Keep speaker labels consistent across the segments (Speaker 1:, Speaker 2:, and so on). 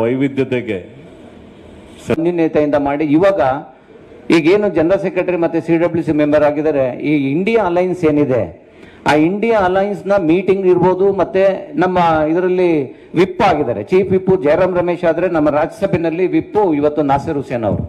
Speaker 1: ವೈವಿಧ್ಯತೆಗೆ
Speaker 2: ಸನ್ನಿಹಿತೆಯಿಂದ ಮಾಡಿ ಇವಾಗ ಈಗೇನು ಜನರಲ್ ಸೆಕ್ರೆಟರಿ ಮತ್ತೆ ಸಿ ಡಬ್ಲ್ಯೂ ಸಿ ಮೆಂಬರ್ ಆಗಿದ್ದಾರೆ, ಈ ಇಂಡಿಯಾ ಅಲೈನ್ಸ್ ಏನಿದೆ, ಆ ಇಂಡಿಯಾ ಅಲೈನ್ಸ್ನ ಮೀಟಿಂಗ್ ಇರ್ಬೋದು ಮತ್ತೆ ನಮ್ಮ ಇದರಲ್ಲಿ ವಿಪ್ ಆಗಿದ್ದಾರೆ. ಚೀಫ್ ವಿಪ್ಪು ಜಯರಾಮ್ ರಮೇಶ್ ಆದ್ರೆ ನಮ್ಮ ರಾಜ್ಯಸಭೆಯಲ್ಲಿ ವಿಪ್ಪು ಇವತ್ತು ನಾಸಿರ್ ಹುಸೇನ್ ಅವರು.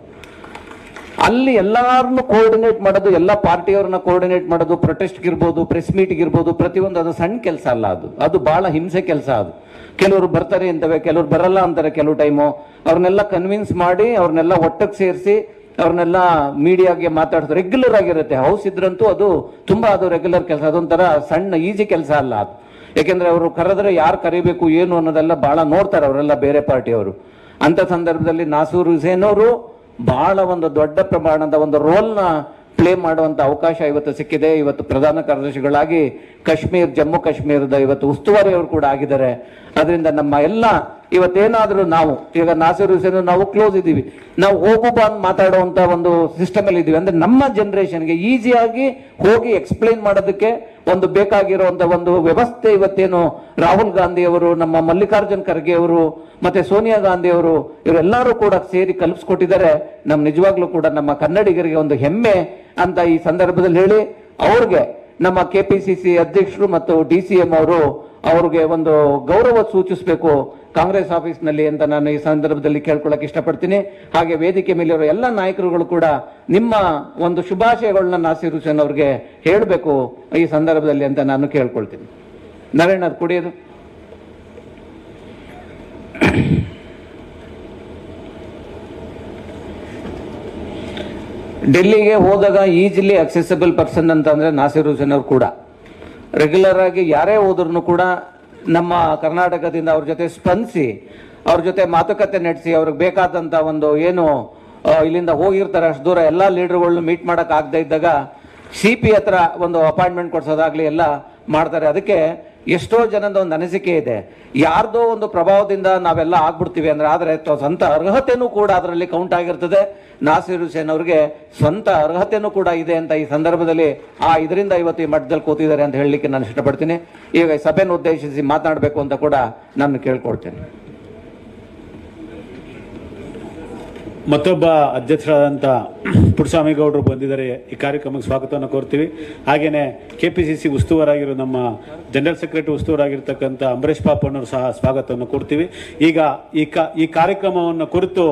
Speaker 2: ಅಲ್ಲಿ ಎಲ್ಲಾರನ್ನು ಕೋಆರ್ಡಿನೇಟ್ ಮಾಡೋದು, ಎಲ್ಲ ಪಾರ್ಟಿಯವ್ರನ್ನ ಕೋಆರ್ಡಿನೇಟ್ ಮಾಡೋದು ಪ್ರೊಟೆಸ್ಟ್ಗಿರ್ಬೋದು ಪ್ರೆಸ್ ಮೀಟ್ ಇರ್ಬೋದು ಪ್ರತಿಯೊಂದು ಅದು ಸಣ್ಣ ಕೆಲಸ ಅಲ್ಲ ಅದು. ಅದು ಬಹಳ ಹಿಂಸೆ ಕೆಲಸ ಅದು. ಕೆಲವರು ಬರ್ತಾರೆ ಅಂತವೆ, ಕೆಲವರು ಬರಲ್ಲ ಅಂತಾರೆ ಕೆಲವು ಟೈಮು ಅವ್ರನ್ನೆಲ್ಲ ಕನ್ವಿನ್ಸ್ ಮಾಡಿ, ಅವ್ರನ್ನೆಲ್ಲ ಒಟ್ಟಿಗೆ ಸೇರಿಸಿ, ಅವ್ರನ್ನೆಲ್ಲ ಮೀಡಿಯಾಗೆ ಮಾತಾಡ್ತಾರೆ ರೆಗ್ಯುಲರ್ ಆಗಿರುತ್ತೆ. ಹೌಸ್ ಇದ್ರಂತೂ ಅದು ತುಂಬಾ ಅದು ರೆಗ್ಯುಲರ್ ಕೆಲಸ, ಅದೊಂಥರ ಸಣ್ಣ ಈಜಿ ಕೆಲಸ ಅಲ್ಲ ಅದು. ಯಾಕೆಂದ್ರೆ ಅವರು ಕರೆದ್ರೆ ಯಾರು ಕರಿಬೇಕು, ಏನು ಅನ್ನೋದೆಲ್ಲ ಬಹಳ ನೋಡ್ತಾರೆ ಅವರೆಲ್ಲ ಬೇರೆ ಪಾರ್ಟಿಯವರು ಅಂತ ಸಂದರ್ಭದಲ್ಲಿ ನಾಸೂರ್ ಹುಸೇನ್ ಅವರು ಬಹಳ ಒಂದು ದೊಡ್ಡ ಪ್ರಮಾಣದ ಒಂದು ರೋಲ್ನ ಪ್ಲೇ ಮಾಡುವಂತ ಅವಕಾಶ ಇವತ್ತು ಸಿಕ್ಕಿದೆ. ಇವತ್ತು ಪ್ರಧಾನ ಕಾರ್ಯದರ್ಶಿಗಳಾಗಿ ಕಾಶ್ಮೀರ್, ಜಮ್ಮು ಕಾಶ್ಮೀರದ ಇವತ್ತು ಉಸ್ತುವಾರಿ ಅವರು ಕೂಡ ಆಗಿದ್ದಾರೆ. ಅದರಿಂದ ನಮ್ಮ ಎಲ್ಲ ಇವತ್ತೇನಾದ್ರೂ ನಾವು, ಈಗ ನಾಸಿರ್ ಹುಸೇನ್ ನಾವು ಕ್ಲೋಸ್ ಇದ್ದೀವಿ. ನಾವು ಹೋಗು ಬಂದು ಮಾತಾಡುವಂತ ಒಂದು ಸಿಸ್ಟಮ್ ಅಲ್ಲಿ ಇದೀವಿ ಅಂದ್ರೆ ನಮ್ಮ ಜನ್ರೇಷನ್ಗೆ ಈಸಿಯಾಗಿ ಹೋಗಿ ಎಕ್ಸ್ಪ್ಲೈನ್ ಮಾಡೋದಕ್ಕೆ ಒಂದು ಬೇಕಾಗಿರುವಂಥ ಒಂದು ವ್ಯವಸ್ಥೆ ಇವತ್ತೇನು ರಾಹುಲ್ ಗಾಂಧಿ ಅವರು, ನಮ್ಮ ಮಲ್ಲಿಕಾರ್ಜುನ್ ಖರ್ಗೆ ಅವರು, ಮತ್ತೆ ಸೋನಿಯಾ ಗಾಂಧಿ ಅವರು, ಇವರೆಲ್ಲರೂ ಕೂಡ ಸೇರಿ ಕಲ್ಪಿಸ್ಕೊಟ್ಟಿದ್ದಾರೆ. ನಮ್ಮ ನಿಜವಾಗ್ಲೂ ಕೂಡ ನಮ್ಮ ಕನ್ನಡಿಗರಿಗೆ ಒಂದು ಹೆಮ್ಮೆ ಅಂತ ಈ ಸಂದರ್ಭದಲ್ಲಿ ಹೇಳಿ, ಅವ್ರಿಗೆ ನಮ್ಮ ಕೆಪಿಸಿಸಿ ಅಧ್ಯಕ್ಷರು ಮತ್ತು ಡಿ ಸಿ ಎಂ ಅವರು ಅವ್ರಿಗೆ ಒಂದು ಗೌರವ ಸೂಚಿಸಬೇಕು. ಕಾಂಗ್ರೆಸ್ ಆಫೀಸ್ನಲ್ಲಿ ಅಂತ ನಾನು ಈ ಸಂದರ್ಭದಲ್ಲಿ ಕೇಳ್ಕೊಳ್ಳಕ್ಕೆ ಇಷ್ಟಪಡ್ತೀನಿ. ಹಾಗೆ ವೇದಿಕೆ ಮೇಲಿರೋ ಎಲ್ಲ ನಾಯಕರುಗಳು ಕೂಡ ನಿಮ್ಮ ಒಂದು ಶುಭಾಶಯಗಳನ್ನ ನಾಸೀರ್ ಹುಸೇನ್ ಅವ್ರಿಗೆ ಹೇಳಬೇಕು ಈ ಸಂದರ್ಭದಲ್ಲಿ ಅಂತ ನಾನು ಕೇಳ್ಕೊಳ್ತೀನಿ. ನಾರಾಯಣ ಅದು ಕುಡಿಯೋದು ಡೆಲ್ಲಿಗೆ ಹೋದಾಗ ಈಸಿಲಿ ಅಕ್ಸೆಸಬಲ್ ಪರ್ಸನ್ ಅಂತ ಅಂದ್ರೆ ನಾಸೀರ್ ಹುಸೇನ್ ಅವ್ರು ಕೂಡ. ರೆಗ್ಯುಲರ್ ಆಗಿ ಯಾರೇ ಹೋದ್ರೂ ಕೂಡ ನಮ್ಮ ಕರ್ನಾಟಕದಿಂದ ಅವ್ರ ಜೊತೆ ಸ್ಪಂದಿಸಿ, ಅವ್ರ ಜೊತೆ ಮಾತುಕತೆ ನಡೆಸಿ, ಅವ್ರಿಗೆ ಬೇಕಾದಂತ ಒಂದು ಏನು ಇಲ್ಲಿಂದ ಹೋಗಿರ್ತಾರೆ, ಅಷ್ಟು ದೂರ ಎಲ್ಲ ಲೀಡರ್ಗಳನ್ನ ಮೀಟ್ ಮಾಡಕ್ ಆಗದೆ ಇದ್ದಾಗ ಸಿ ಪಿ ಹತ್ರ ಒಂದು ಅಪಾಯಿಂಟ್ಮೆಂಟ್ ಕೊಡ್ಸೋದಾಗ್ಲಿ ಎಲ್ಲ ಮಾಡ್ತಾರೆ. ಅದಕ್ಕೆ ಎಷ್ಟೋ ಜನದ ಒಂದು ಅನಿಸಿಕೆ ಇದೆ. ಯಾರ್ದೋ ಒಂದು ಪ್ರಭಾವದಿಂದ ನಾವೆಲ್ಲ ಆಗ್ಬಿಡ್ತೀವಿ ಅಂದ್ರೆ ಆದ್ರೆ ಸ್ವಂತ ಅರ್ಹತೆನೂ ಕೂಡ ಅದರಲ್ಲಿ ಕೌಂಟ್ ಆಗಿರ್ತದೆ. ನಾಸಿರ್ ಹುಸೇನ್ ಅವ್ರಿಗೆ ಸ್ವಂತ ಅರ್ಹತೆನೂ ಕೂಡ ಇದೆ ಅಂತ ಈ ಸಂದರ್ಭದಲ್ಲಿ ಆ ಇದರಿಂದ ಇವತ್ತು ಈ ಮಠದಲ್ಲಿ ಕೂತಿದ್ದಾರೆ ಅಂತ ಹೇಳಲಿಕ್ಕೆ ನಾನು ಇಷ್ಟಪಡ್ತೀನಿ. ಈಗ ಸಭೆಯನ್ನು ಉದ್ದೇಶಿಸಿ ಮಾತನಾಡಬೇಕು ಅಂತ ಕೂಡ ನಾನು ಕೇಳ್ಕೊಳ್ತೇನೆ.
Speaker 3: ಮತ್ತೊಬ್ಬ ಅಧ್ಯಕ್ಷರಾದಂಥ ಪುಟ್ಟಸ್ವಾಮಿಗೌಡರು ಬಂದಿದ್ದಾರೆ. ಈ ಕಾರ್ಯಕ್ರಮಕ್ಕೆ ಸ್ವಾಗತವನ್ನು ಕೋರ್ತೀವಿ. ಹಾಗೆಯೇ ಕೆ ಪಿ ಸಿ ಸಿ ಉಸ್ತುವಾರಾಗಿರೋ ನಮ್ಮ ಜನರಲ್ ಸೆಕ್ರೆಟರಿ ಉಸ್ತುವಾರಾಗಿರ್ತಕ್ಕಂಥ ಅಂಬರೀಷ್ ಪಾಪಣ್ಣವರು ಸಹ ಸ್ವಾಗತವನ್ನು ಕೊಡ್ತೀವಿ ಈಗ ಈ ಕಾ, ಈ ಕಾರ್ಯಕ್ರಮವನ್ನು ಕುರಿತು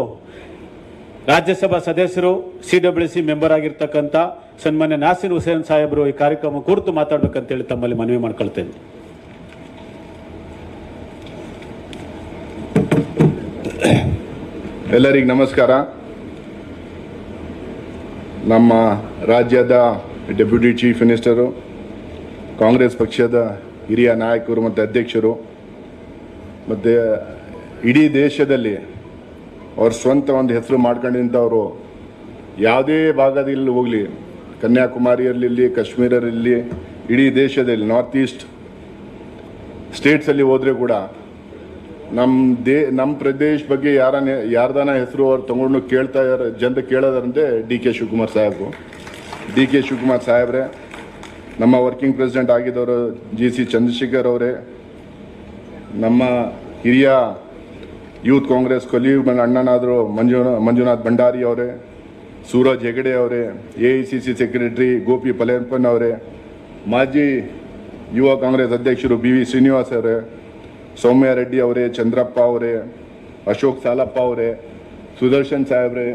Speaker 3: ರಾಜ್ಯಸಭಾ ಸದಸ್ಯರು, ಸಿ ಡಬ್ಲ್ಯೂ ಸಿ ಮೆಂಬರ್ ಆಗಿರ್ತಕ್ಕಂಥ ಸನ್ಮಾನ್ಯ ನಾಸಿರ್ ಹುಸೇನ್ ಸಾಹೇಬರು ಈ ಕಾರ್ಯಕ್ರಮ ಕುರಿತು ಮಾತಾಡಬೇಕಂತೇಳಿ ತಮ್ಮಲ್ಲಿ ಮನವಿ ಮಾಡ್ಕೊಳ್ತೇನೆ.
Speaker 4: ಎಲ್ಲರಿಗೂ ನಮಸ್ಕಾರ. ನಮ್ಮ ರಾಜ್ಯದ ಡೆಪ್ಯೂಟಿ ಚೀಫ್ ಮಿನಿಸ್ಟರು, ಕಾಂಗ್ರೆಸ್ ಪಕ್ಷದ ಹಿರಿಯ ನಾಯಕರು ಮತ್ತು ಅಧ್ಯಕ್ಷರು, ಮತ್ತು ಇಡೀ ದೇಶದಲ್ಲಿ ಅವ್ರ ಸ್ವಂತ ಒಂದು ಹೆಸರು ಮಾಡ್ಕೊಂಡಿದ್ದವರು ಯಾವುದೇ ಭಾಗದಲ್ಲಿ ಹೋಗಲಿ ಕನ್ಯಾಕುಮಾರಿಯಲ್ಲಿರಲಿ ಕಾಶ್ಮೀರಲ್ಲಿರಲಿ ಇಡೀ ದೇಶದಲ್ಲಿ ನಾರ್ತ್ ಈಸ್ಟ್ ಸ್ಟೇಟ್ಸಲ್ಲಿ ಹೋದರೆ ಕೂಡ ನಮ್ಮ ದೇ ನಮ್ಮ ಪ್ರದೇಶ ಬಗ್ಗೆ ಯಾರ ಯಾರ್ದಾನ ಹೆಸರು ಅವ್ರು ತಗೊಂಡು ಕೇಳ್ತಾ ಇದ್ದಾರೆ ಜನ ಕೇಳೋದಂದ್ರೆ ಡಿ ಕೆ ಶಿವಕುಮಾರ್ ಸಾಹೇಬರು. ಡಿ ಕೆ ಶಿವಕುಮಾರ್ ಸಾಹೇಬ್ರೆ, ನಮ್ಮ ವರ್ಕಿಂಗ್ ಪ್ರೆಸಿಡೆಂಟ್ ಆಗಿದ್ದವರು ಜಿ ಸಿ ಚಂದ್ರಶೇಖರ್ ಅವರೇ, ನಮ್ಮ ಹಿರಿಯ ಯೂತ್ ಕಾಂಗ್ರೆಸ್ ಕೊಲಿ ಅಣ್ಣನಾದರು ಮಂಜು ಮಂಜುನಾಥ್ ಭಂಡಾರಿ ಅವರೇ, ಸೂರಜ್ ಹೆಗಡೆ ಅವರೇ, A I C C secretary Gopi ಪಲೇರ್ಪನ್ ಅವರೇ, ಮಾಜಿ ಯುವ ಕಾಂಗ್ರೆಸ್ ಅಧ್ಯಕ್ಷರು ಬಿ ವಿ ಶ್ರೀನಿವಾಸ್ ಅವರೇ ಸೌಮ್ಯ ರೆಡ್ಡಿ ಅವರೇ, ಚಂದ್ರಪ್ಪ ಅವರೇ, ಅಶೋಕ್ ಸಾಲಪ್ಪ ಅವರೇ, ಸುದರ್ಶನ್ ಸಾಹೇಬ್ರೆ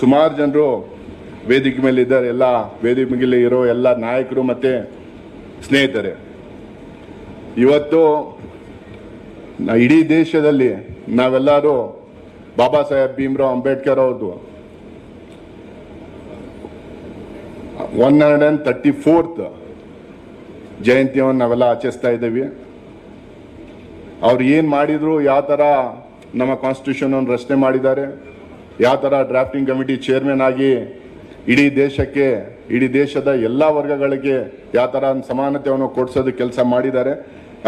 Speaker 4: ಸುಮಾರು ಜನರು ವೇದಿಕೆ ಮೇಲೆ ಇದ್ದಾರೆ. ಎಲ್ಲ ವೇದಿಕೆ ಮೇಲೆ ಇರೋ ಎಲ್ಲ ನಾಯಕರು ಮತ್ತೆ ಸ್ನೇಹಿತರೆ. ಇವತ್ತು ಇಡೀ ದೇಶದಲ್ಲಿ ನಾವೆಲ್ಲರೂ ಬಾಬಾ ಸಾಹೇಬ್ ಭೀಮ್ರಾವ್ ಅಂಬೇಡ್ಕರ್ ಅವ್ರದ್ದು. One hundred and thirty fourth ಜಯಂತಿಯನ್ನು ನಾವೆಲ್ಲ ಆಚರಿಸ್ತಾ ಇದ್ದೀವಿ. ಅವ್ರು ಏನು ಮಾಡಿದ್ರು, ಯಾವ ಥರ ನಮ್ಮ ಕಾನ್ಸ್ಟಿಟ್ಯೂಷನ್ ಅನ್ನು ರಚನೆ ಮಾಡಿದ್ದಾರೆ, ಯಾವ ಥರ ಡ್ರಾಫ್ಟಿಂಗ್ ಕಮಿಟಿ ಚೇರ್ಮನ್ ಆಗಿ ಇಡೀ ದೇಶಕ್ಕೆ, ಇಡೀ ದೇಶದ ಎಲ್ಲ ವರ್ಗಗಳಿಗೆ ಯಾವ ಥರ ಸಮಾನತೆಯನ್ನು ಕೊಡಿಸೋದು ಕೆಲಸ ಮಾಡಿದ್ದಾರೆ.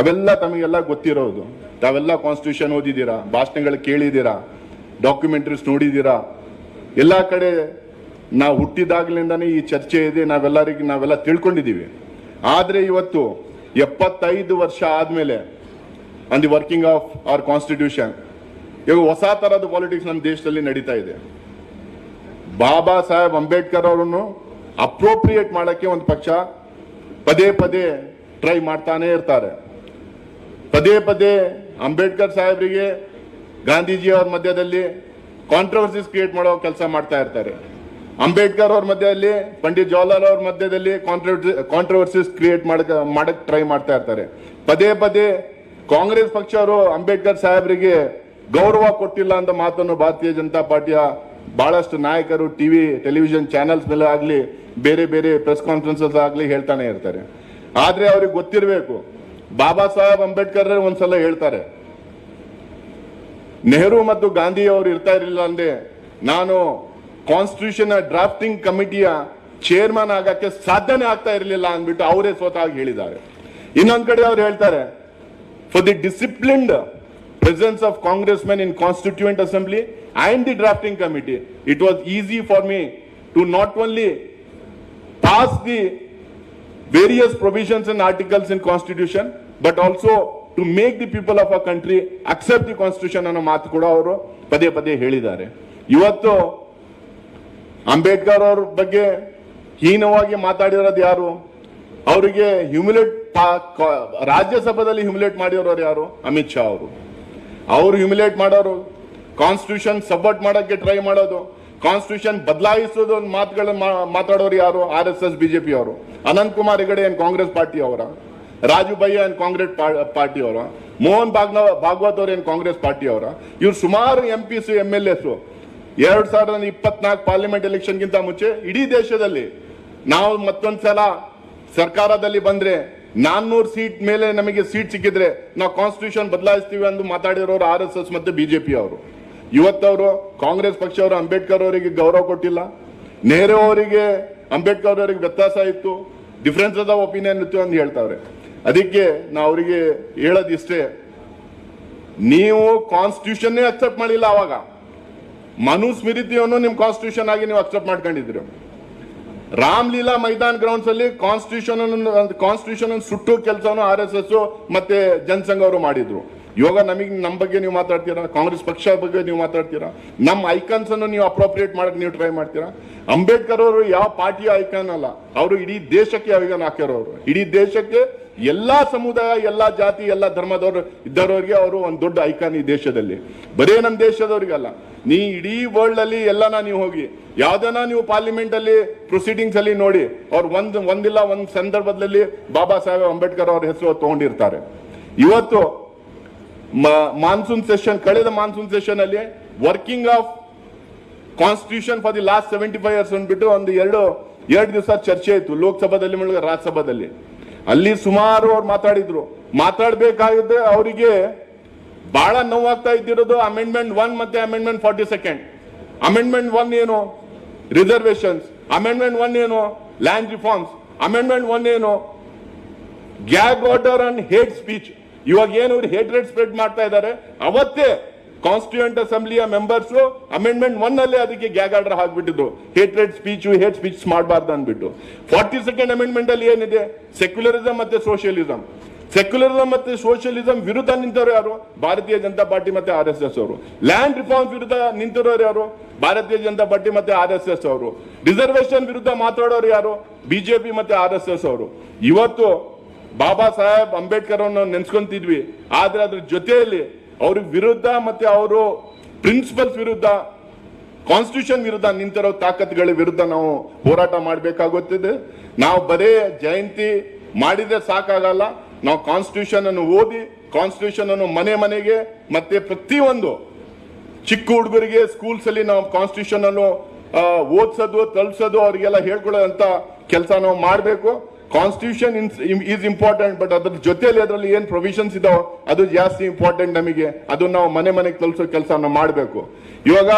Speaker 4: ಅವೆಲ್ಲ ತಮಗೆಲ್ಲ ಗೊತ್ತಿರೋದು. ತಾವೆಲ್ಲ ಕಾನ್ಸ್ಟಿಟ್ಯೂಷನ್ ಓದಿದ್ದೀರಾ, ಭಾಷಣಗಳು ಕೇಳಿದ್ದೀರಾ ಡಾಕ್ಯುಮೆಂಟ್ರೀಸ್ ನೋಡಿದ್ದೀರಾ. ಎಲ್ಲ ಕಡೆ ನಾವು ಹುಟ್ಟಿದಾಗಲಿಂದನೇ ಈ ಚರ್ಚೆ ಇದೆ, ನಾವೆಲ್ಲರಿಗೆ ನಾವೆಲ್ಲ ತಿಳ್ಕೊಂಡಿದ್ದೀವಿ. ಆದರೆ ಇವತ್ತು ಎಪ್ಪತ್ತೈದು ವರ್ಷ ಆದಮೇಲೆ on the working of our constitution ಇವಾಗ ಹೊಸ ಥರದ ಪಾಲಿಟಿಕ್ಸ್ ನಮ್ಮ ದೇಶದಲ್ಲಿ ನಡೀತಾ ಇದೆ. ಬಾಬಾ ಸಾಹೇಬ್ ಅಂಬೇಡ್ಕರ್ ಅವರನ್ನು ಅಪ್ರೋಪ್ರಿಯೇಟ್ ಮಾಡೋಕ್ಕೆ ಒಂದು ಪಕ್ಷ ಪದೇ ಪದೇ ಟ್ರೈ ಮಾಡ್ತಾನೆ ಇರ್ತಾರೆ. ಪದೇ ಪದೇ ಅಂಬೇಡ್ಕರ್ ಸಾಹೇಬರಿಗೆ ಗಾಂಧೀಜಿ ಅವ್ರ ಮಧ್ಯದಲ್ಲಿ ಕಾಂಟ್ರವರ್ಸಿಸ್ ಕ್ರಿಯೇಟ್ ಮಾಡೋ ಕೆಲಸ ಮಾಡ್ತಾ ಇರ್ತಾರೆ. ಅಂಬೇಡ್ಕರ್ ಅವ್ರ ಮಧ್ಯದಲ್ಲಿ, ಪಂಡಿತ್ ಜವಾಹರ್ಲಾಲ್ ಅವ್ರ ಮಧ್ಯದಲ್ಲಿ ಕಾಂಟ್ರವರ್ಸಿಸ್ ಕ್ರಿಯೇಟ್ ಮಾಡಕ್ ಮಾಡಕ್ ಟ್ರೈ ಮಾಡ್ತಾ ಇರ್ತಾರೆ. ಪದೇ ಪದೇ ಕಾಂಗ್ರೆಸ್ ಪಕ್ಷ ಅವರು ಅಂಬೇಡ್ಕರ್ ಸಾಹೇಬರಿಗೆ ಗೌರವ ಕೊಟ್ಟಿಲ್ಲ ಅಂತ ಮಾತನ್ನು ಭಾರತೀಯ ಜನತಾ ಪಾರ್ಟಿಯ ಬಹಳಷ್ಟು ನಾಯಕರು ಟಿವಿ ಟೆಲಿವಿಷನ್ ಚಾನೆಲ್ಸ್ ಮೇಲೆ ಆಗ್ಲಿ, ಬೇರೆ ಬೇರೆ ಪ್ರೆಸ್ ಕಾನ್ಫರೆನ್ಸಸ್ ಆಗ್ಲಿ ಹೇಳ್ತಾನೆ ಇರ್ತಾರೆ. ಆದ್ರೆ ಅವ್ರಿಗೆ ಗೊತ್ತಿರಬೇಕು, ಬಾಬಾ ಸಾಹೇಬ್ ಅಂಬೇಡ್ಕರ್ ಒಂದ್ಸಲ ಹೇಳ್ತಾರೆ. ನೆಹರು ಮತ್ತು ಗಾಂಧಿ ಅವರು ಇರ್ತಾ ಇರಲಿಲ್ಲ ಅಂದ್ರೆ ನಾನು ಕಾನ್ಸ್ಟಿಟ್ಯೂಷನ್ ಡ್ರಾಫ್ಟಿಂಗ್ ಕಮಿಟಿಯ ಚೇರ್ಮನ್ ಆಗಕ್ಕೆ ಸಾಧ್ಯನೇ ಆಗ್ತಾ ಇರಲಿಲ್ಲ ಅಂದ್ಬಿಟ್ಟು ಅವರೇ ಸ್ವತಃ ಹೇಳಿದ್ದಾರೆ. ಇನ್ನೊಂದ್ ಕಡೆ ಅವ್ರು ಹೇಳ್ತಾರೆ for the disciplined presence of Congress men in constituent assembly and the drafting committee it was easy for me to not only pass the various provisions and articles in constitution but also to make the people of a country accept the constitution ಅನ್ನೋ ಮಾತು ಕೂಡ ಅವರು ಪದೇ ಪದೇ ಹೇಳಿದ್ದಾರೆ. ಇವತ್ತು ಅಂಬೇಡ್ಕರ್ ಅವ್ರ ಬಗ್ಗೆ ಹೀನವಾಗಿ ಮಾತಾಡಿರೋದು ಯಾರು? ಅವರಿಗೆ ಹ್ಯುಮಿಲೇಟ್ ರಾಜ್ಯಸಭಾದಲ್ಲಿ ಹ್ಯುಮಿಲೇಟ್ ಮಾಡಿರೋರು ಯಾರು? ಅಮಿತ್ ಶಾ ಅವರು. ಅವ್ರು ಹ್ಯುಮಿಲೇಟ್ ಮಾಡೋರು. ಕಾನ್ಸ್ಟಿಟ್ಯೂಷನ್ ಸಪೋರ್ಟ್ ಮಾಡೋಕ್ಕೆ ಟ್ರೈ ಮಾಡೋದು. ಕಾನ್ಸ್ಟಿಟ್ಯೂಷನ್ ಬದಲಾಯಿಸೋದು ಮಾತುಗಳನ್ನ ಮಾತಾಡೋರು ಯಾರು? ಆರ್ ಎಸ್ ಎಸ್ ಬಿಜೆಪಿ ಅವರು. ಅನಂತ್ ಕುಮಾರ್ ಹೆಗಡೆ ಏನ್ ಕಾಂಗ್ರೆಸ್ ಪಾರ್ಟಿ ಅವರ? ರಾಜು ಭಯ್ಯ ಏನ್ ಕಾಂಗ್ರೆಸ್ ಪಾರ್ಟಿ ಅವರ? ಮೋಹನ್ ಭಾಗ್ನ ಭಾಗವತ್ ಅವ್ರ ಏನ್ ಕಾಂಗ್ರೆಸ್ ಪಾರ್ಟಿ ಅವರ? ಇವ್ರು ಸುಮಾರು M Ps M L S ಎರಡ್ ಸಾವಿರದ ಇಪ್ಪತ್ನಾಲ್ಕು ಪಾರ್ಲಿಮೆಂಟ್ ಎಲೆಕ್ಷನ್ಗಿಂತ ಮುಂಚೆ ಇಡೀ ದೇಶದಲ್ಲಿ ನಾವು ಮತ್ತೊಂದ್ಸಲ ಸರ್ಕಾರದಲ್ಲಿ ಬಂದ್ರೆ ನಾನ್ನೂರು ಸೀಟ್ ಮೇಲೆ ನಮಗೆ ಸೀಟ್ ಸಿಕ್ಕಿದ್ರೆ ನಾವು ಕಾನ್ಸ್ಟಿಟ್ಯೂಷನ್ ಬದಲಾಯಿಸ್ತೀವಿ ಅಂತ ಮಾತಾಡಿರೋರು ಆರ್ ಎಸ್ ಎಸ್ ಮತ್ತೆ ಬಿಜೆಪಿ ಅವರು. ಇವತ್ತವರು ಕಾಂಗ್ರೆಸ್ ಪಕ್ಷ ಅವರು ಅಂಬೇಡ್ಕರ್ ಅವರಿಗೆ ಗೌರವ ಕೊಟ್ಟಿಲ್ಲ. ನೆಹರು ಅವರಿಗೆ, ಅಂಬೇಡ್ಕರ್ ಅವರಿಗೆ ವ್ಯತ್ಯಾಸ ಇತ್ತು. ಡಿಫ್ರೆನ್ಸ್ ಆಫ್ ಒಪಿನಿಯನ್ ಇತ್ತು ಅಂತ ಹೇಳ್ತಾವ್ರೆ ಅದಕ್ಕೆ ನಾವು ಅವರಿಗೆ ಹೇಳೋದಿಷ್ಟೇ, ನೀವು ಕಾನ್ಸ್ಟಿಟ್ಯೂಷನ್ ಅಕ್ಸೆಪ್ಟ್ ಮಾಡಿಲ್ಲ ಅವಾಗ. ಮನುಸ್ಮೃತಿಯನ್ನು ನಿಮ್ ಕಾನ್ಸ್ಟಿಟ್ಯೂಷನ್ ಆಗಿ ನೀವು ಅಕ್ಸೆಪ್ಟ್ ಮಾಡ್ಕೊಂಡಿದ್ರು ರಾಮ್ಲೀಲಾ ಮೈದಾನ್ ಗ್ರೌಂಡ್ಸ್ ಅಲ್ಲಿ ಕಾನ್ಸ್ಟಿಟ್ಯೂಷನ್ ಕಾನ್ಸ್ಟಿಟ್ಯೂಷನ್ ಸುಟ್ಟು ಕೆಲಸವನ್ನು ಆರ್ ಎಸ್ ಎಸ್ ಮತ್ತೆ ಜನಸಂಘ ಅವರು ಮಾಡಿದ್ರು. ಇವಾಗ ನಮಗೆ ನಮ್ಮ ಬಗ್ಗೆ ನೀವು ಮಾತಾಡ್ತೀರಾ? ಕಾಂಗ್ರೆಸ್ ಪಕ್ಷ ಬಗ್ಗೆ ನೀವು ಮಾತಾಡ್ತೀರಾ? ನಮ್ಮ ಐಕನ್ಸ್ ಅನ್ನು ನೀವು ಅಪ್ರೋಪ್ರಿಯೇಟ್ ಮಾಡಕ್ ನೀವು ಟ್ರೈ ಮಾಡ್ತೀರಾ? ಅಂಬೇಡ್ಕರ್ ಅವರು ಯಾವ ಪಾರ್ಟಿಯ ಐಕಾನ್ ಅಲ್ಲ, ಅವರು ಇಡೀ ದೇಶಕ್ಕೆ ಐಕಾನ್ ಅವರು ಇಡೀ ದೇಶಕ್ಕೆ ಎಲ್ಲಾ ಸಮುದಾಯ, ಎಲ್ಲಾ ಜಾತಿ, ಎಲ್ಲ ಧರ್ಮದವರು ಇದ್ದವರಿಗೆ ಅವರು ಒಂದು ದೊಡ್ಡ ಐಕಾನ್ ಈ ದೇಶದಲ್ಲಿ. ಬರೇ ನಮ್ಮ ದೇಶದವರಿಗಲ್ಲ. ನೀ ಇಡೀ ವರ್ಲ್ಡ್ ಅಲ್ಲಿ ಎಲ್ಲಾನ ನೀವು ಹೋಗಿ, ಯಾವ್ದನ ನೀವು ಪಾರ್ಲಿಮೆಂಟ್ ಅಲ್ಲಿ ಪ್ರೊಸೀಡಿಂಗ್ಸ್ ಅಲ್ಲಿ ನೋಡಿ, ಅವ್ರು ಒಂದ್, ಒಂದಿಲ್ಲ, ಒಂದ್ ಸಂದರ್ಭದಲ್ಲಿ ಬಾಬಾ ಸಾಹೇಬ್ ಅಂಬೇಡ್ಕರ್ ಅವ್ರ ಹೆಸರು ತಗೊಂಡಿರ್ತಾರೆ. ಇವತ್ತು ಮಾನ್ಸೂನ್ ಸೆಷನ್ ಕಳೆದ ಮಾನ್ಸೂನ್ ಸೆಷನ್ ಅಲ್ಲಿ working of constitution for the last seventy five years ಅಂದ್ಬಿಟ್ಟು ಒಂದು ಎರಡು ಎರಡು ದಿವಸ ಚರ್ಚೆ ಇತ್ತು, ಲೋಕಸಭಾದಲ್ಲಿ ರಾಜ್ಯಸಭಾದಲ್ಲಿ. ಅಲ್ಲಿ ಸುಮಾರು ಅವ್ರು ಮಾತಾಡಿದ್ರು. ಮಾತಾಡ್ಬೇಕಾಗಿದ್ರೆ ಅವರಿಗೆ ಬಹಳ ನೋವಾಗ್ತಾ ಇದ್ದಿರೋದು ಅಮೆಂಡ್ಮೆಂಟ್ ಒನ್ ಮತ್ತೆ amendment forty second amendment one ಏನು? ರಿಸರ್ವೇಶನ್ಸ್ ಅಮೆಂಡ್ಮೆಂಟ್ ಒನ್ ಏನು? ಲ್ಯಾಂಡ್ ರಿಫಾರ್ಮ್ಸ್ ಅಮೆಂಡ್ಮೆಂಟ್ ಒನ್ ಏನು? Gag order and hate speech ಇವಾಗ ಏನು ರೇಟ್ ಸ್ಪ್ರೆಡ್ ಮಾಡ್ತಾ ಇದ್ದಾರೆ? ಅವತ್ತೇ ಕಾನ್ಸ್ಟಿಟ್ಯೂಂಟ್ ಅಸೆಂಬ್ಲಿಯ ಮೆಂಬರ್ಸ್ ಅಮೆಂಡ್ಮೆಂಟ್ ಒನ್ ಅಲ್ಲಿ ಅದಕ್ಕೆ ಗ್ಯಾಗ್ ಆರ್ಡರ್ ಹಾಕ್ಬಿಟ್ಟಿದ್ರು. ಹೇಟ್ರೆಡ್ ಸ್ಪೀಚ್ ಹೇಟ್ ಸ್ಪೀಚ್ ಮಾಡಬಾರ್ದು ಅಂದ್ಬಿಟ್ಟು. ಫಾರ್ಟಿ ಸೆಕೆಂಡ್ ಅಮೆಂಡ್ಮೆಂಟ್ ಅಲ್ಲಿ ಏನಿದೆ? ಸೆಕ್ಯುಲರಿಸಂ ಮತ್ತೆ ಸೋಷಿಯಲಿಸಂ ಸೆಕ್ಯುಲರಿಸಂ ಮತ್ತೆ ಸೋಷಿಯಲಿಸಂ ವಿರುದ್ಧ ನಿಂತವರು ಯಾರು? ಭಾರತೀಯ ಜನತಾ ಪಾರ್ಟಿ ಮತ್ತೆ ಆರ್ ಎಸ್ ಅವರು. ಲ್ಯಾಂಡ್ ರಿಫಾರ್ಮ್ ವಿರುದ್ಧ ನಿಂತಿರೋರು ಯಾರು? ಭಾರತೀಯ ಜನತಾ ಪಾರ್ಟಿ ಮತ್ತೆ ಆರ್ ಎಸ್ ಅವರು. ರಿಸರ್ವೇಶನ್ ವಿರುದ್ಧ ಮಾತಾಡೋರು ಯಾರು? ಬಿಜೆಪಿ ಮತ್ತೆ ಆರ್ ಎಸ್ ಅವರು. ಇವತ್ತು ಬಾಬಾ ಸಾಹೇಬ್ ಅಂಬೇಡ್ಕರ್ ಅವ್ರನ್ನ ನೆನ್ಸ್ಕೊಂತಿದ್ವಿ. ಆದ್ರೆ ಅದ್ರ ಜೊತೆಯಲ್ಲಿ ಅವ್ರ ವಿರುದ್ಧ ಮತ್ತೆ ಅವರು ಪ್ರಿನ್ಸಿಪಲ್ಸ್ ವಿರುದ್ಧ ಕಾನ್ಸ್ಟಿಟ್ಯೂಷನ್ ವಿರುದ್ಧ ನಿಂತಿರೋ ತಾಕತ್ಗಳ ವಿರುದ್ಧ ನಾವು ಹೋರಾಟ ಮಾಡಬೇಕಾಗುತ್ತದೆ. ನಾವು ಬರೇ ಜಯಂತಿ ಮಾಡಿದ್ರೆ ಸಾಕಾಗಲ್ಲ. ನಾವು ಕಾನ್ಸ್ಟಿಟ್ಯೂಷನ್ ಅನ್ನು ಓದಿ ಕಾನ್ಸ್ಟಿಟ್ಯೂಷನ್ ಅನ್ನು ಮನೆ ಮನೆಗೆ, ಮತ್ತೆ ಪ್ರತಿಯೊಂದು ಚಿಕ್ಕ ಹುಡುಗರಿಗೆ ಸ್ಕೂಲ್ಸ್ ಅಲ್ಲಿ ನಾವು ಕಾನ್ಸ್ಟಿಟ್ಯೂಷನ್ ಅನ್ನು ಓದಿಸೋದು ತಲುಪಿಸೋದು ಅವರಿಗೆಲ್ಲ ಹೇಳ್ಕೊಳ್ಳೋದಂತ ಹೇಳ್ಕೊಳ್ಳೋಂತ ಕೆಲಸ ನಾವು ಮಾಡಬೇಕು. ಕಾನ್ಸ್ಟಿಟ್ಯೂಷನ್ ಈಸ್ ಇಂಪಾರ್ಟೆಂಟ್ ಬಟ್ ಅದ್ರ ಜೊತೆಯಲ್ಲಿ ಅದರಲ್ಲಿ ಏನ್ ಪ್ರೊವಿಷನ್ಸ್ ಇದಾವೆ ಅದು ಜಾಸ್ತಿ ಇಂಪಾರ್ಟೆಂಟ್ ನಮಗೆ. ಅದು ನಾವು ಮನೆ ಮನೆಗೆ ತಲುಪಿಸೋ ಕೆಲಸ ಮಾಡಬೇಕು. ಇವಾಗ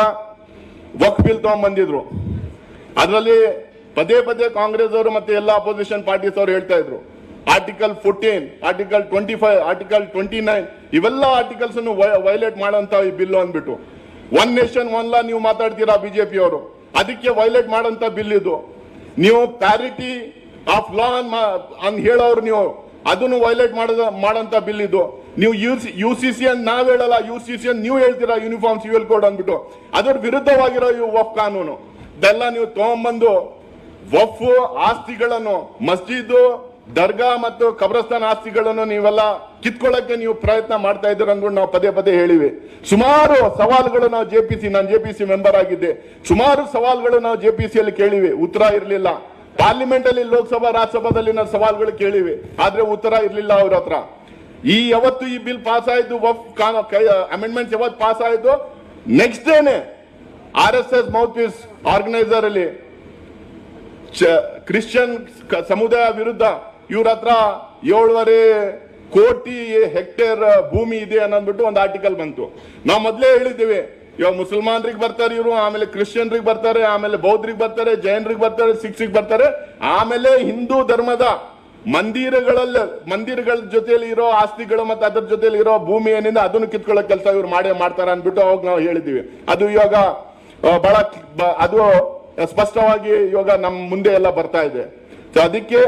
Speaker 4: ವಕ್ ಬಿಲ್ ತಗೊಂಡ್ಬಂದಿದ್ರು ಅದರಲ್ಲಿ ಪದೇ ಪದೇ ಕಾಂಗ್ರೆಸ್ ಅವರು ಮತ್ತೆ ಎಲ್ಲ ಅಪೋಸಿಷನ್ ಪಾರ್ಟೀಸ್ ಅವರು ಹೇಳ್ತಾ ಇದ್ರು. Article fourteen article twenty five article twenty nine ಇವೆಲ್ಲ ಆರ್ಟಿಕಲ್ಸ್ ಅನ್ನು ವೈಲೇಟ್ ಮಾಡುವಂತ ಈ ಬಿಲ್ ಅಂದ್ಬಿಟ್ಟು. ಒನ್ ನೇಷನ್ ಒನ್ ಲಾ ನೀವು ಮಾತಾಡ್ತೀರಾ ಬಿಜೆಪಿ ಅವರು ಅದಕ್ಕೆ ವೈಲೇಟ್ ಮಾಡುವಂತ ಬಿಲ್ ಇದು. ನೀವು ಪ್ಯಾರಿಟಿ ಆಫ್ ಲಾ ಅನ್ ಹೇಳೋರು ನೀವು, ಅದನ್ನು ವೈಲೇಟ್ ಮಾಡದ ಮಾಡಂತ ಬಿಲ್ ಇದು ನೀವು ಯು ಸಿ ಸಿ ಅಂತ ನಾವ್ ಹೇಳಲ್ಲ ಯು ಸಿ ಸಿ ಅಂತ ನೀವು ಹೇಳ್ತೀರಾ ಯೂನಿಫಾರ್ಮ್ ಸಿವಿಲ್ ಕೋಡ್ ಅಂದ್ಬಿಟ್ಟು. ಅದ್ರ ವಿರುದ್ಧವಾಗಿರೋ ಈ ವಫ್ ಕಾನೂನು. ಇದೆಲ್ಲ ನೀವು ತಗೊಂಬಂದು ವಫ್ ಆಸ್ತಿಗಳನ್ನು ಮಸ್ಜಿದ್ ದರ್ಗಾ ಮತ್ತು ಕಬ್ರಸ್ತಾನ್ ಆಸ್ತಿಗಳನ್ನು ನೀವೆಲ್ಲ ಕಿತ್ಕೊಳ್ಳಕ್ಕೆ ನೀವು ಪ್ರಯತ್ನ ಮಾಡ್ತಾ ಇದ್ದೀರ ಅಂದ್ಬಿಟ್ಟು ನಾವು ಪದೇ ಪದೇ ಹೇಳಿವಿ. ಸುಮಾರು ಸವಾಲುಗಳು ನಾವು ಜೆ ಪಿ ಸಿ, ನಾನು ಜೆ ಪಿ ಸಿ ಮೆಂಬರ್ ಆಗಿದ್ದೆ. ಸುಮಾರು ಸವಾಲುಗಳು ನಾವು ಜೆ ಪಿ ಸಿಯಲ್ಲಿ ಕೇಳಿವಿ. ಉತ್ತರ ಇರಲಿಲ್ಲ. ಪಾರ್ಲಿಮೆಂಟ್ ಅಲ್ಲಿ ಲೋಕಸಭಾ, ರಾಜ್ಯಸಭಾದಲ್ಲಿ ನಾನು ಸವಾಲುಗಳು ಕೇಳಿವೆ. ಆದ್ರೆ ಉತ್ತರ ಇರಲಿಲ್ಲ ಅವ್ರ ಹತ್ರ. ಈ ಯಾವತ್ತು ಈ ಬಿಲ್ ಪಾಸ್ ಆಯ್ತು ಅಮೆಂಡ್ಮೆಂಟ್ಸ್ ಯಾವತ್ತು ಪಾಸ್ ಆಯ್ತು next ಡೇನೆ R S S mouthpiece organiser ಅಲ್ಲಿ ಕ್ರಿಶ್ಚಿಯನ್ ಸಮುದಾಯ ವಿರುದ್ಧ ಇವ್ರ ಹತ್ರ ಏಳುವರೆ ಕೋಟಿ ಹೆಕ್ಟೇರ್ ಭೂಮಿ ಇದೆ ಅನ್ನೋದ್ಬಿಟ್ಟು ಒಂದು ಆರ್ಟಿಕಲ್ ಬಂತು. ನಾವು ಮೊದಲೇ ಹೇಳಿದ್ದೀವಿ ಇವಾಗ ಮುಸಲ್ಮಾನರಿಗೆ ಬರ್ತಾರೆ ಇವರು, ಆಮೇಲೆ ಕ್ರಿಶ್ಚಿಯನ್ರಿಗೆ ಬರ್ತಾರೆ, ಆಮೇಲೆ ಬೌದ್ಧರಿಗೆ ಬರ್ತಾರೆ, ಜೈನರಿಗೆ ಬರ್ತಾರೆ ಸಿಖ್ಸಿಗೆ ಬರ್ತಾರೆ. ಆಮೇಲೆ ಹಿಂದೂ ಧರ್ಮದ ಮಂದಿರಗಳಲ್ಲಿ, ಮಂದಿರಗಳ ಜೊತೆಯಲ್ಲಿ ಇರೋ ಆಸ್ತಿಗಳು ಮತ್ತೆ ಅದ್ರ ಜೊತೆಯಲ್ಲಿ ಇರೋ ಭೂಮಿ ಏನಿದೆ, ಅದನ್ನು ಕಿತ್ಕೊಳ್ಳೋ ಕೆಲಸ ಇವ್ರು ಮಾಡೇ ಮಾಡ್ತಾರೆ ಅನ್ಬಿಟ್ಟು ಅವಾಗ ನಾವು ಹೇಳಿದ್ದೀವಿ. ಅದು ಇವಾಗ ಬಹಳ ಅದು ಸ್ಪಷ್ಟವಾಗಿ ಇವಾಗ ನಮ್ಮ ಮುಂದೆ ಎಲ್ಲ ಬರ್ತಾ ಇದೆ. ಸೊ ಅದಕ್ಕೆ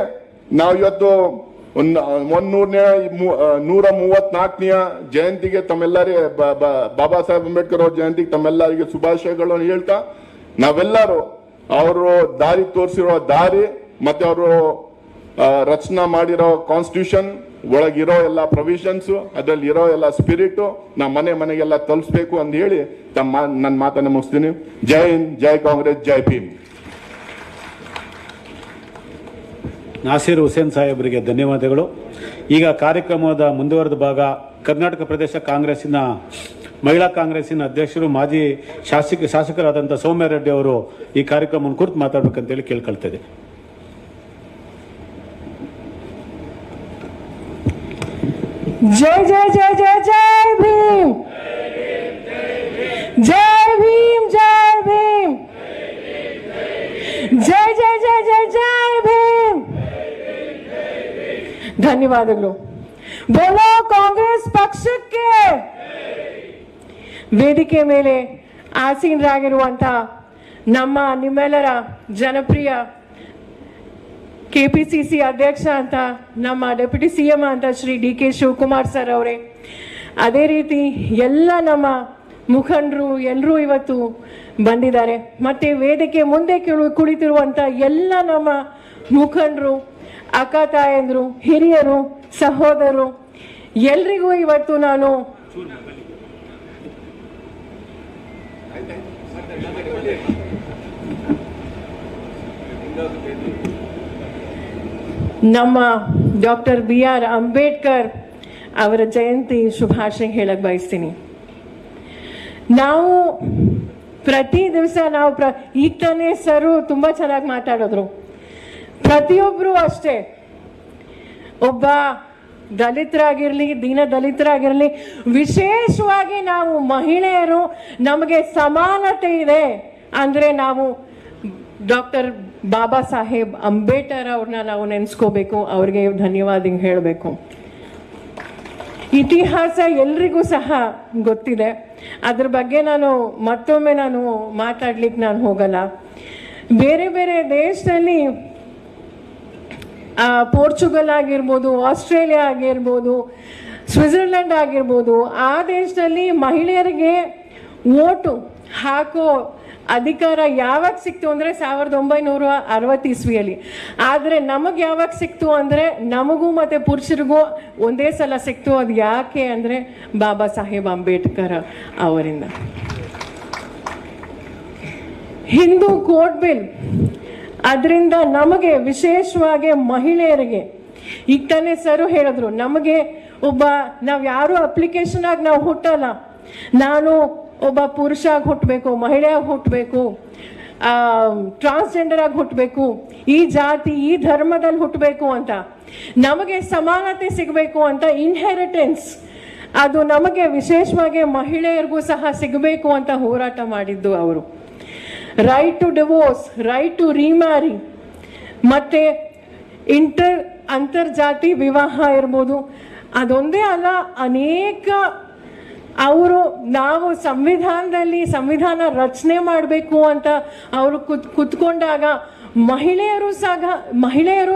Speaker 4: ನಾವು ಇವತ್ತು ಒಂದ್ ಒಂದೂರನೇ ನೂರ ಮೂವತ್ನಾಲ್ಕನೆಯ ಜಯಂತಿಗೆ ತಮ್ಮೆಲ್ಲರಿಗೆ ಬಾಬಾ ಸಾಹೇಬ್ ಅಂಬೇಡ್ಕರ್ ಅವ್ರ ಜಯಂತಿಗೆ ತಮ್ಮೆಲ್ಲರಿಗೆ ಶುಭಾಶಯಗಳನ್ನು ಹೇಳ್ತಾ, ನಾವೆಲ್ಲರೂ ಅವರು ದಾರಿ ತೋರಿಸಿರೋ ದಾರಿ ಮತ್ತೆ ಅವರು ರಚನಾ ಮಾಡಿರೋ ಕಾನ್ಸ್ಟಿಟ್ಯೂಷನ್ ಒಳಗಿರೋ ಎಲ್ಲ ಪ್ರೊವಿಷನ್ಸ್ ಅದ್ರಲ್ಲಿ ಇರೋ ಎಲ್ಲ ಸ್ಪಿರಿಟ್ ನಮ್ಮ ಮನೆ ಮನೆಗೆಲ್ಲ ತಲುಪಿಸ್ಬೇಕು ಅಂತ ಹೇಳಿ ತಮ್ಮ ನನ್ನ ಮಾತನ್ನ ಮುಗಿಸ್ತೀನಿ. ಜೈ ಹಿಂದ್, ಜೈ ಕಾಂಗ್ರೆಸ್, ಜೈ ಭೀಮ್.
Speaker 3: ನಾಸೀರ್ ಹುಸೇನ್ ಸಾಹೇಬರಿಗೆ ಧನ್ಯವಾದಗಳು. ಈಗ ಕಾರ್ಯಕ್ರಮದ ಮುಂದುವರೆದ ಭಾಗ, ಕರ್ನಾಟಕ ಪ್ರದೇಶ ಕಾಂಗ್ರೆಸ್ಸಿನ, ಮಹಿಳಾ ಕಾಂಗ್ರೆಸ್ಸಿನ ಅಧ್ಯಕ್ಷರು, ಮಾಜಿ ಶಾಸಕ ಶಾಸಕರಾದಂಥ ಸೌಮ್ಯ ರೆಡ್ಡಿ ಅವರು ಈ ಕಾರ್ಯಕ್ರಮವನ್ನು ಕುರಿತು ಮಾತಾಡಬೇಕಂತೇಳಿ
Speaker 1: ಕೇಳ್ಕೊಳ್ತೇವೆ ಜೈ ಜೈ ಜೈ ಜೈ ಜೈ ಭೀಮ್! ಧನ್ಯವಾದಗಳು. ಬೋಲೋ ಕಾಂಗ್ರೆಸ್ ಪಕ್ಷಕ್ಕೆ. ವೇದಿಕೆ ಮೇಲೆ ಆಸೀನರಾಗಿರುವಂತ ನಮ್ಮ ನಿಮ್ಮೆಲ್ಲರ ಜನಪ್ರಿಯ ಕೆಪಿಸಿಸಿ ಅಧ್ಯಕ್ಷ ಅಂತ, ನಮ್ಮ ಡೆಪ್ಯೂಟಿ ಸಿ ಎಂ ಅಂತ Shri D K Shivakumar sir ಅವರೇ. ಅದೇ ರೀತಿ ಎಲ್ಲ ನಮ್ಮ ಮುಖಂಡರು ಎಲ್ಲರೂ ಇವತ್ತು ಬಂದಿದ್ದಾರೆ. ಮತ್ತೆ ವೇದಿಕೆ ಮುಂದೆ ಕುಳಿತಿರುವಂತ ಎಲ್ಲ ನಮ್ಮ ಮುಖಂಡರು ಅಕ್ಕ ತಾಯಂದ್ರು, ಹಿರಿಯರು ಸಹೋದರು ಎಲ್ರಿಗೂ ಇವತ್ತು ನಾನು ನಮ್ಮ ಡಾಕ್ಟರ್ ಬಿ ಆರ್ ಅಂಬೇಡ್ಕರ್ ಅವರ ಜಯಂತಿ ಶುಭಾಶಯ ಹೇಳಕ್ ಬಯಸ್ತೀನಿ. ನಾವು ಪ್ರತಿ ದಿವಸ ನಾವು ಪ್ರ ಈಗ ತಾನೇ ಸರು ತುಂಬ ಚೆನ್ನಾಗಿ ಮಾತಾಡಿದ್ರು. ಪ್ರತಿಯೊಬ್ಬರು ಅಷ್ಟೇ. ಒಬ್ಬ ದಲಿತರಾಗಿರ್ಲಿ, ದೀನ ದಲಿತರಾಗಿರ್ಲಿ, ವಿಶೇಷವಾಗಿ ನಾವು ಮಹಿಳೆಯರು ನಮಗೆ ಸಮಾನತೆ ಇದೆ ಅಂದ್ರೆ ನಾವು ಡಾಕ್ಟರ್ ಬಾಬಾ ಸಾಹೇಬ್ ಅಂಬೇಡ್ಕರ್ ಅವ್ರನ್ನ ನಾವು ನೆನೆಸ್ಕೋಬೇಕು, ಅವ್ರಿಗೆ ಧನ್ಯವಾದ ಹೇಳಬೇಕು. ಇತಿಹಾಸ ಎಲ್ರಿಗೂ ಸಹ ಗೊತ್ತಿದೆ. ಅದ್ರ ಬಗ್ಗೆ ನಾನು ಮತ್ತೊಮ್ಮೆ ನಾನು ಮಾತಾಡ್ಲಿಕ್ಕೆ ನಾನು ಹೋಗಲ್ಲ. ಬೇರೆ ಬೇರೆ ದೇಶದಲ್ಲಿ ಪೋರ್ಚುಗಲ್ ಆಗಿರ್ಬೋದು, ಆಸ್ಟ್ರೇಲಿಯಾ ಆಗಿರ್ಬೋದು, ಸ್ವಿಟ್ಜರ್ಲೆಂಡ್ ಆಗಿರ್ಬೋದು, ಆ ದೇಶದಲ್ಲಿ ಮಹಿಳೆಯರಿಗೆ ಓಟು ಹಾಕೋ ಅಧಿಕಾರ ಯಾವಾಗ ಸಿಕ್ತು ಅಂದರೆ ಸಾವಿರದ ಒಂಬೈನೂರ ಅರವತ್ತು ಇಸ್ವಿಯಲ್ಲಿ. ಆದರೆ ನಮಗೆ ಯಾವಾಗ ಸಿಕ್ತು ಅಂದರೆ ನಮಗೂ ಮತ್ತು ಪುರುಷರಿಗೂ ಒಂದೇ ಸಲ ಸಿಕ್ತು. ಅದು ಯಾಕೆ ಅಂದರೆ ಬಾಬಾ ಸಾಹೇಬ್ ಅಂಬೇಡ್ಕರ್ ಅವರಿಂದ. ಹಿಂದೂ ಕೋಡ್ ಬಿಲ್ ಅದರಿಂದ ನಮಗೆ ವಿಶೇಷವಾಗಿ ಮಹಿಳೆಯರಿಗೆ ಈಗ ತಾನೇ ಸರು ಹೇಳಿದ್ರು, ನಮಗೆ ಒಬ್ಬ, ನಾವು ಯಾರು ಅಪ್ಲಿಕೇಶನ್ ಆಗಿ ನಾವು ಹುಟ್ಟಲ್ಲ. ನಾನು ಒಬ್ಬ ಪುರುಷ ಆಗಿ ಹುಟ್ಟಬೇಕು ಮಹಿಳೆಯಾಗಿ ಹುಟ್ಟಬೇಕು ಟ್ರಾನ್ಸ್ಜೆಂಡರ್ ಆಗಿ ಹುಟ್ಟಬೇಕು ಈ ಜಾತಿ, ಈ ಧರ್ಮದಲ್ಲಿ ಹುಟ್ಟಬೇಕು ಅಂತ. ನಮಗೆ ಸಮಾನತೆ ಸಿಗಬೇಕು ಅಂತ ಇನ್ಹೆರಿಟೆನ್ಸ್ ಅದು ನಮಗೆ ವಿಶೇಷವಾಗಿ ಮಹಿಳೆಯರಿಗೂ ಸಹ ಸಿಗಬೇಕು ಅಂತ ಹೋರಾಟ ಮಾಡಿದ್ದು ಅವರು. Right to divorce right to remarry ಮತ್ತು ಇಂಟರ್ ಅಂತರ್ಜಾತಿ ವಿವಾಹ ಇರ್ಬೋದು. ಅದೊಂದೇ ಅಲ್ಲ, ಅನೇಕ ಅವರು ನಾವು ಸಂವಿಧಾನದಲ್ಲಿ ಸಂವಿಧಾನ ರಚನೆ ಮಾಡಬೇಕು ಅಂತ ಅವರು ಕುತ್, ಕುತ್ಕೊಂಡಾಗ ಮಹಿಳೆಯರು ಸಹ, ಮಹಿಳೆಯರು